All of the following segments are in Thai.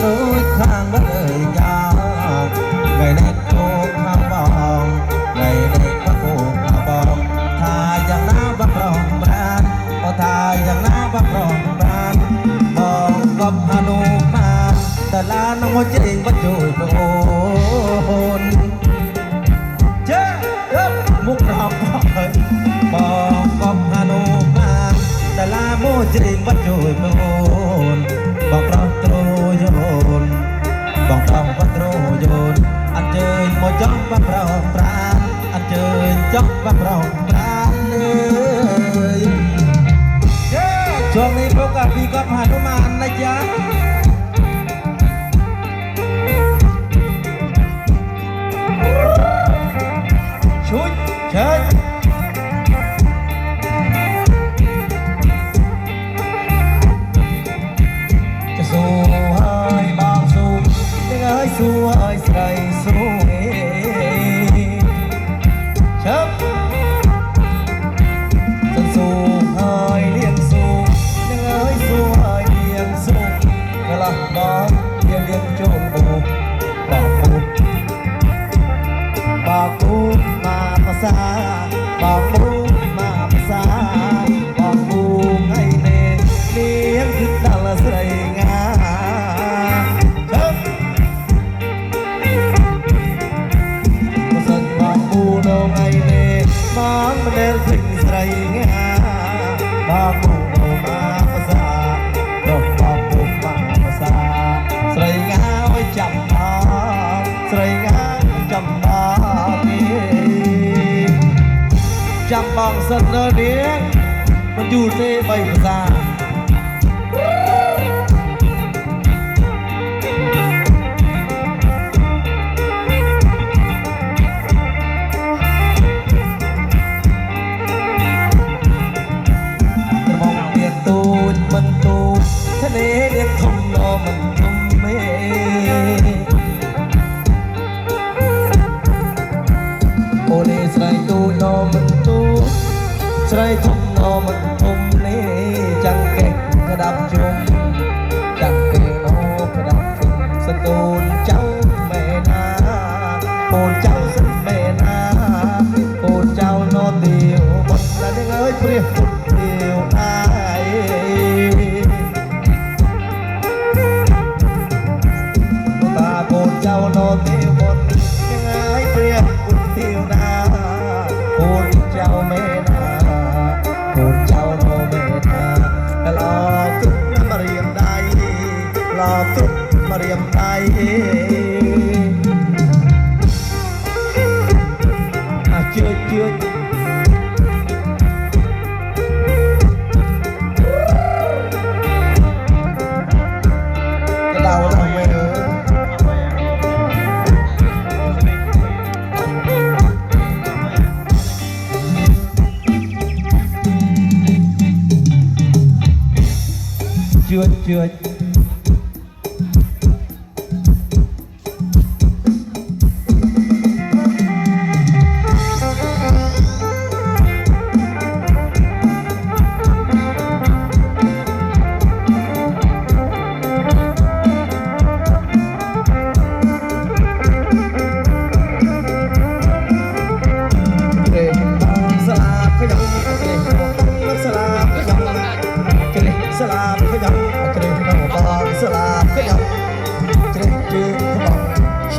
รู้ทางว่าเลยยาวไม่ได้โกคำบอกไม่ได้ว่กคำบอกทยย่งน้าบัรองบานพอทยย่งน้าบัรองบานบอกกับฮนุมาแต่ลาน้จริว่าจุยโอนเจ้ามุกรอบบอกกับฮนุมาแต่ลาโมจริว่าจุยโอน ចង់បាត់ប្រោះប្រានអើយចេះช่วงนี้พบกับพี่กอบหนุมานนะจ๊ะ ชุดเชิญ ำบองเสนอเดียงมันอยู่ในใบภาษา ស្រីធំអមិនធំនេះចាំងកេះក្តាប់ជុំចាំងកេះនោះក្តាប់ជុំសន្ទូនចៅមេណាពូនចៅសិនមេណាពូនចៅនោះទៀវបុត្រតែនឹងអើយព្រះ เรียมได้อ่ะเจือเจือจะเดาทำไมเออ chưa chưa Kể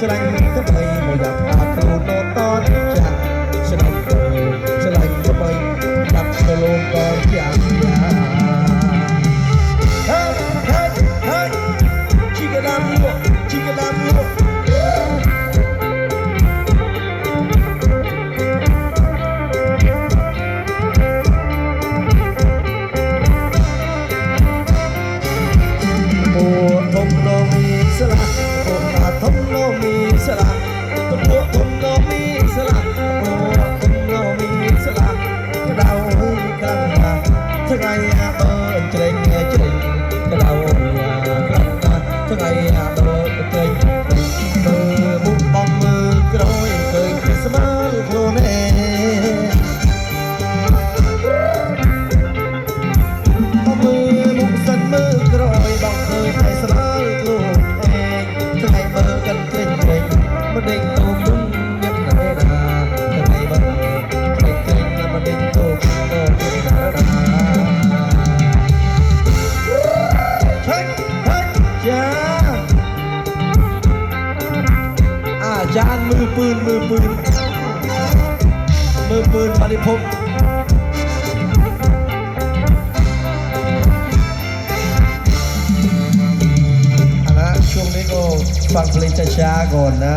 สลังก็ไม่อยาก ลมีสลักต้น ปืนชาลิภพช่วงนี้ก็ฟังเพลงช้าๆก่อนนะ